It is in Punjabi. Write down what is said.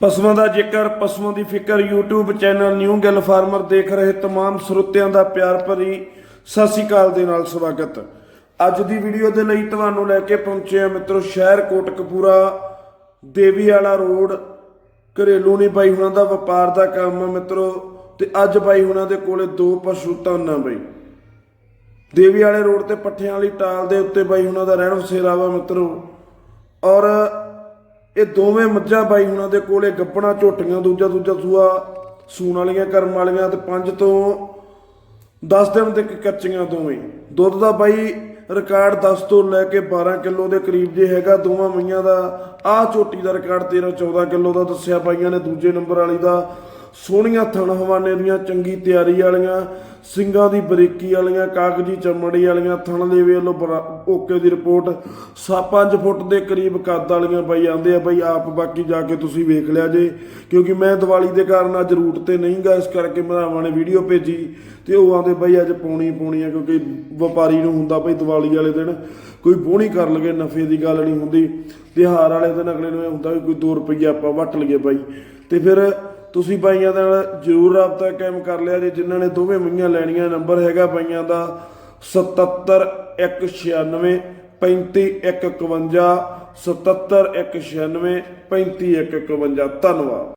ਪਸ਼ੂਆਂ ਦਾ ਜ਼ਿਕਰ ਪਸ਼ੂਆਂ ਦੀ ਫਿਕਰ YouTube channel new Gill farmer ਦੇਖ ਰਹੇ तमाम ਸਰੋਤਿਆਂ ਦਾ ਪਿਆਰ ਭਰੀ ਸਤਿ ਸ੍ਰੀ ਅਕਾਲ ਦੇ ਨਾਲ ਸਵਾਗਤ ਅੱਜ ਦੀ ਵੀਡੀਓ ਦੇ ਲਈ ਤੁਹਾਨੂੰ ਲੈ ਕੇ ਪਹੁੰਚੇ ਆ ਮਿੱਤਰੋ ਸ਼ਹਿਰ ਕੋਟਕਪੂਰਾ ਦੇਵੀ ਵਾਲਾ ਰੋਡ ਘਰੇਲੂ ਨਹੀਂ ਬਾਈ ਹੁਣਾਂ ਦਾ ਵਪਾਰ ਦਾ ਕੰਮ ਆ ਮਿੱਤਰੋ ਤੇ ਅੱਜ ਬਾਈ ਹੁਣਾਂ ਦੇ ਕੋਲੇ ਦੋ ਪਸ਼ੂ ਧਨ ਆ ਬਾਈ ਦੇਵੀ ਵਾਲੇ ਰੋਡ ਤੇ ਪੱਠਿਆਂ ਵਾਲੀ ਟਾਲ ਦੇ ਉੱਤੇ ਬਾਈ ਹੁਣਾਂ ਦਾ ਰਹਿਣ ਵਸੇਰਾ ਵਾ ਮਿੱਤਰੋ ਔਰ ਇਹ ਦੋਵੇਂ ਮੱਝਾਂ ਬਾਈ ਹੁਣਾਂ ਦੇ ਕੋਲੇ ਗੱਪਣਾ, ਝੋਟੀਆਂ, ਦੂਜਾ ਦੂਜਾ ਸੂਆ, ਸੂਣ ਵਾਲੀਆਂ, ਕਰਮ ਵਾਲੀਆਂ ਤੇ ਪੰਜ ਤੋਂ 10 ਦਿਨ ਤੱਕ ਕੱਚੀਆਂ ਦੋਵੇਂ। ਦੁੱਧ ਦਾ ਬਾਈ ਰਿਕਾਰਡ 10 ਤੋਂ ਲੈ ਕੇ 12 ਕਿਲੋ ਦੇ ਕਰੀਬ ਜੇ ਹੈਗਾ ਦੋਵਾਂ ਮਈਆਂ ਦਾ। ਆਹ ਝੋਟੀ ਦਾ ਰਿਕਾਰਡ 13 14 ਕਿਲੋ ਦਾ ਦੱਸਿਆ ਬਾਈਆਂ ਨੇ, ਦੂਜੇ ਨੰਬਰ ਵਾਲੀ ਦਾ। ਸੋਹਣੀਆਂ ਥਣ ਹਵਾਨੇ ਦੀਆਂ ਚੰਗੀ ਤਿਆਰੀ ਵਾਲੀਆਂ, ਸਿੰਘਾਂ ਦੀ ਬਰੀਕੀ ਵਾਲੀਆਂ, ਕਾਗਜੀ ਚਮੜੀ ਵਾਲੀਆਂ ਥਣ ਦੇ ਵੇਲੋ ਓਕੇ ਦੀ ਰਿਪੋਰਟ ਸਾ 5 ਫੁੱਟ ਦੇ ਕਰੀਬ ਕੱਦ ਵਾਲੀਆਂ ਬਾਈ ਆਂਦੇ ਆ, ਬਈ ਆਪ ਬਾਕੀ ਜਾ ਕੇ ਤੁਸੀਂ ਵੇਖ ਲਿਆ ਜੇ, ਕਿਉਂਕਿ ਮੈਂ ਦੀਵਾਲੀ ਦੇ ਕਾਰਨ ਅੱਜ ਰੂਟ ਤੇ ਨਹੀਂ ਗਾ, ਇਸ ਕਰਕੇ ਭਰਾਵਾਂ ਨੇ ਵੀਡੀਓ ਭੇਜੀ ਤੇ ਉਹ ਆਂਦੇ ਬਾਈ ਅੱਜ ਪਾਉਣੀ ਪਾਉਣੀ ਆ, ਕਿਉਂਕਿ ਵਪਾਰੀ ਨੂੰ ਹੁੰਦਾ ਬਈ ਦੀਵਾਲੀ ਵਾਲੇ ਦਿਨ ਕੋਈ ਬੋਣੀ ਕਰ ਲਗੇ ਨਫੇ ਦੀ ਗੱਲ ਨਹੀਂ ਹੁੰਦੀ, ਤਿਉਹਾਰ ਵਾਲੇ ਦਿਨ ਅਗਲੇ ਨੂੰ ਇਹ ਹੁੰਦਾ ਵੀ ਕੋਈ 2 ਰੁਪਈਆ ਆਪਾਂ ਵੱਟ ਲਈਏ ਬਾਈ। ਤੇ ਫਿਰ ਤੁਸੀਂ ਬਾਈਆਂ ਦੇ ਨਾਲ ਜਰੂਰ ਰਾਬਤਾ ਕਾਇਮ ਕਰ ਲਿਆ ਜੇ ਜਿਨ੍ਹਾਂ ਨੇ ਦੋਵੇਂ ਮਈਆਂ ਲੈਣੀਆਂ, ਨੰਬਰ ਹੈਗਾ ਬਾਈਆਂ ਦਾ 77196 35151 77196 35151 ਧੰਨਵਾਦ।